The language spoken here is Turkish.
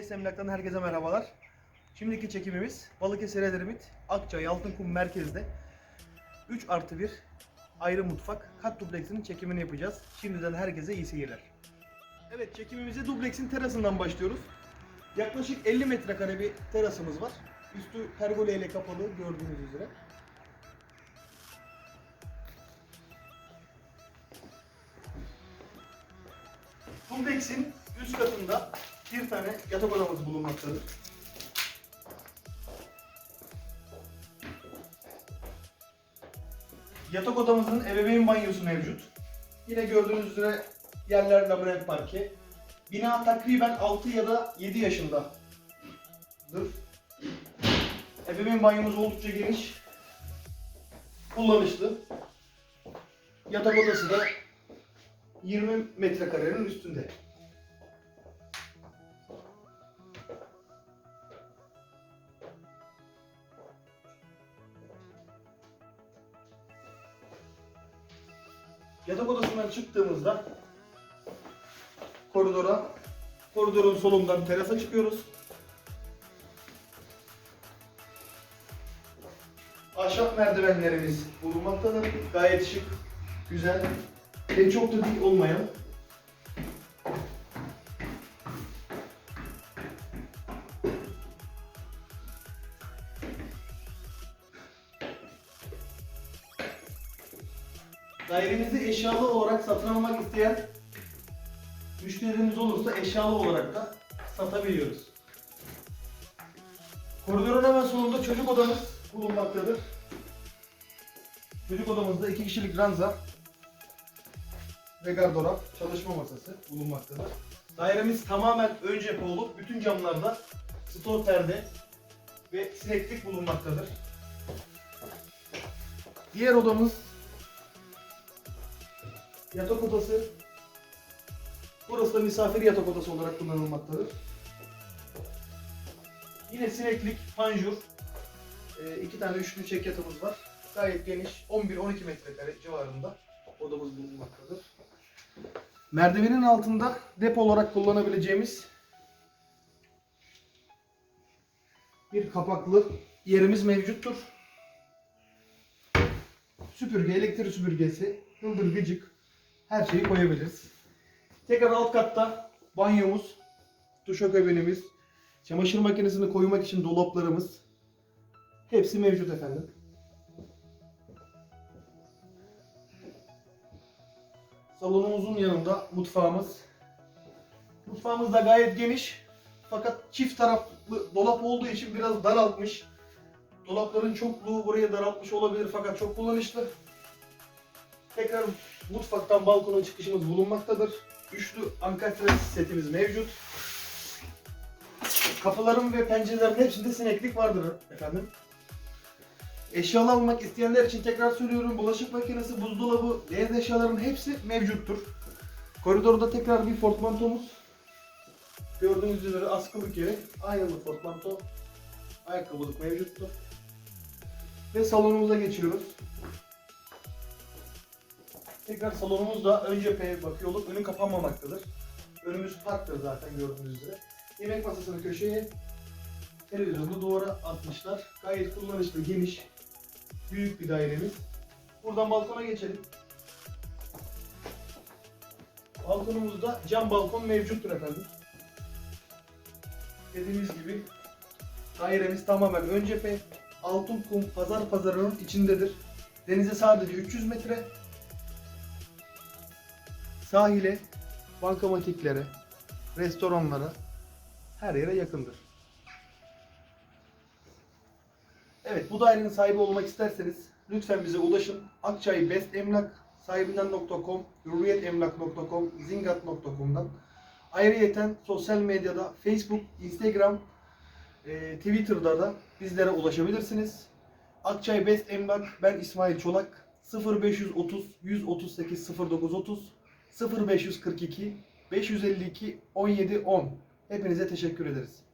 Bes Emlak'tan herkese merhabalar. Şimdiki çekimimiz Balıkesir Edremit, Akçay, Altınkum merkezde 3 artı 1 ayrı mutfak kat dubleksinin çekimini yapacağız. Şimdiden herkese iyi seyirler. Evet çekimimize dubleksin terasından başlıyoruz. Yaklaşık 50 metrekare bir terasımız var. Üstü pergole ile kapalı gördüğünüz üzere. Dubleksin üst katında bir tane yatak odamız bulunmaktadır. Yatak odamızın ebeveyn banyosu mevcut. Yine gördüğünüz üzere yerler labirent parke. Bina takriben 6 ya da 7 yaşındadır. Ebeveyn banyomuz oldukça geniş. Kullanışlı. Yatak odası da 20 metrekarenin üstünde. Yatak odasından çıktığımızda koridora, koridorun solundan terasa çıkıyoruz. Ahşap merdivenlerimiz bulunmaktadır. Gayet şık, güzel ve çok da dik olmayan. Dairemizi eşyalı olarak satın almak isteyen müşterilerimiz olursa eşyalı olarak da satabiliyoruz. Koridorun hemen sonunda çocuk odamız bulunmaktadır. Çocuk odamızda iki kişilik ranza ve gardırop, çalışma masası bulunmaktadır. Dairemiz tamamen ön cephe olup bütün camlarda stor perde ve sineklik bulunmaktadır. Diğer odamız yatak odası. Burası da misafir yatak odası olarak kullanılmaktadır. Yine sineklik, panjur, e, iki tane üçlü çek yatağımız var. Gayet geniş, 11-12 metrekare civarında odamız bulunmaktadır. Merdivenin altında depo olarak kullanabileceğimiz bir kapaklı yerimiz mevcuttur. Süpürge, elektrik süpürgesi, hıldır gıcık her şeyi koyabiliriz. Tekrar alt katta banyomuz, duşakabinimiz, çamaşır makinesini koymak için dolaplarımız hepsi mevcut efendim. Salonumuzun yanında mutfağımız. Mutfağımız da gayet geniş. Fakat çift taraflı dolap olduğu için biraz daraltmış. Dolapların çokluğu buraya daraltmış olabilir fakat çok kullanışlı. Tekrar mutfaktan balkona çıkışımız bulunmaktadır. Üçlü ankastre setimiz mevcut. Kapıların ve pencerelerin hepsinde sineklik vardır efendim. Eşyalı almak isteyenler için tekrar söylüyorum. Bulaşık makinesi, buzdolabı, beyaz eşyaların hepsi mevcuttur. Koridorda tekrar bir portmantomuz. Gördüğünüz üzere askılık yeri. Aynalı portmanto. Ayakkabılık mevcuttur. Ve salonumuza geçiyoruz. Tekrar salonumuzda ön cepheye bakıyor olup önü kapanmamaktadır. Önümüz parktır zaten gördüğünüz üzere. Yemek masasını köşeye, televizyonu duvara atmışlar. Gayet kullanışlı, geniş, büyük bir dairemiz. Buradan balkona geçelim. Balkonumuzda cam balkon mevcuttur efendim. Dediğimiz gibi dairemiz tamamen ön cephe. Altınkum pazar pazarının içindedir. Denize sadece 300 metre. Sahile, bankamatiklere, restoranlara her yere yakındır. Evet bu dairenin sahibi olmak isterseniz lütfen bize ulaşın. Akçay Best Emlak sahibinden.com, hürriyetemlak.com, zingat.com'dan. Ayrıyeten sosyal medyada Facebook, Instagram, e, Twitter'da da bizlere ulaşabilirsiniz. Akçay Best Emlak, ben İsmail Çolak. 0530 138 0930 0542 552 17 10 Hepinize teşekkür ederiz.